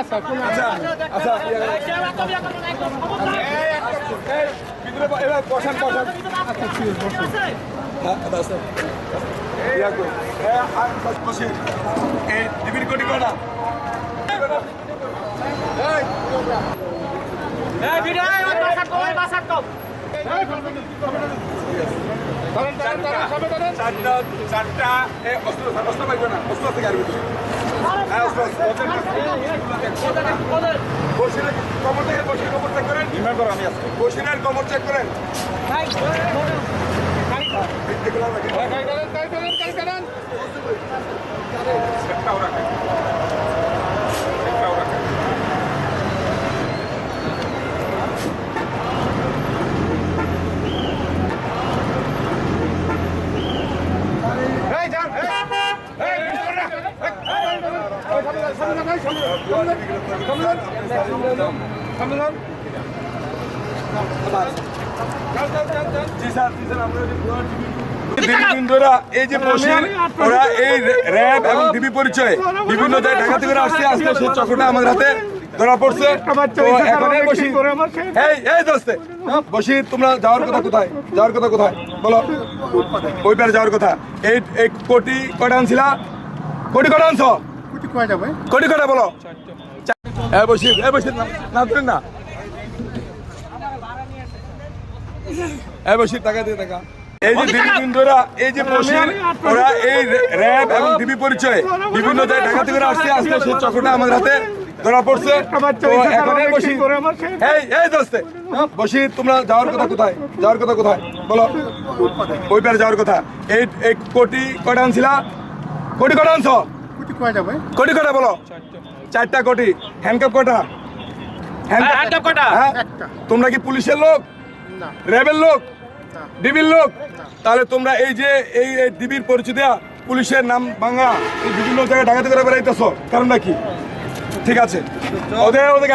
এই, আচ্ছা হ্যাঁ আচ্ছা ইয়া টিভির কোটি কটা এই ধরেন, ধরেন, ধরেন, সবে ধরেন। চারটা চারটা অস্ত্র অস্ত্র পাইবে না অস্ত্র ভিতরে হ্যাঁ আছে। থেকে বসির কমর চেক করেন দীর্ঘদিন ধরে এই যে বসির ওরা এই র্যাব এবং ডিবি পরিচয় বিভিন্ন ঢাকা থেকে আসছে। আজকে সেই চক্রটা আমাদের হাতে ধরা পড়ছে। এই বসির তোমরা যাওয়ার কথা কোথায়? যাওয়ার কথা কোথায়? বলো। ওই পারে যাওয়ার কথা। এই কোটি কটা আনছিলা? কোটি কটা আনছো? কয় যাবে? কোটি কটা বলো? হ্যাঁ হ্যাঁ বসির না না না। হ্যাঁ বসির টাকা দিয়ে টাকা এই যে দীর্ঘদিন ধরে এই যে বসির ওরা এই র্যাব এবং ডিবি পরিচয় বিভিন্ন জায়গায় ঢাকা থেকে আসছে আজকে সেই চক্রটা আমাদের হাতে ধরা পড়ছে। তো এখন এই বসির এই এই দোস্তে বসির তোমরা যাওয়ার কথা কোথায়? যাওয়ার কথা কোথায়? বলো। ওই পারে যাওয়ার কথা। এই এই কোটি কটা আনছিলা? কোটি কটা আনছো? কুটি কোটি কটা বলো? চারটা কোটি। হ্যান্ডকাপ কটা হ্যান্ডকাপ কটা হ্যাঁ তোমরা কি পুলিশের লোক? রেবের র্যাবের লোক? ডিবির লোক? তাহলে তোমরা এই যে এই এই ডিবির পরিচিতি দেয়া পুলিশের নাম ভাঙা এই বিভিন্ন জায়গায় ডাকাতি করে বেড়াইতেছ কারণটা কি? ঠিক আছে। ওদের ওদের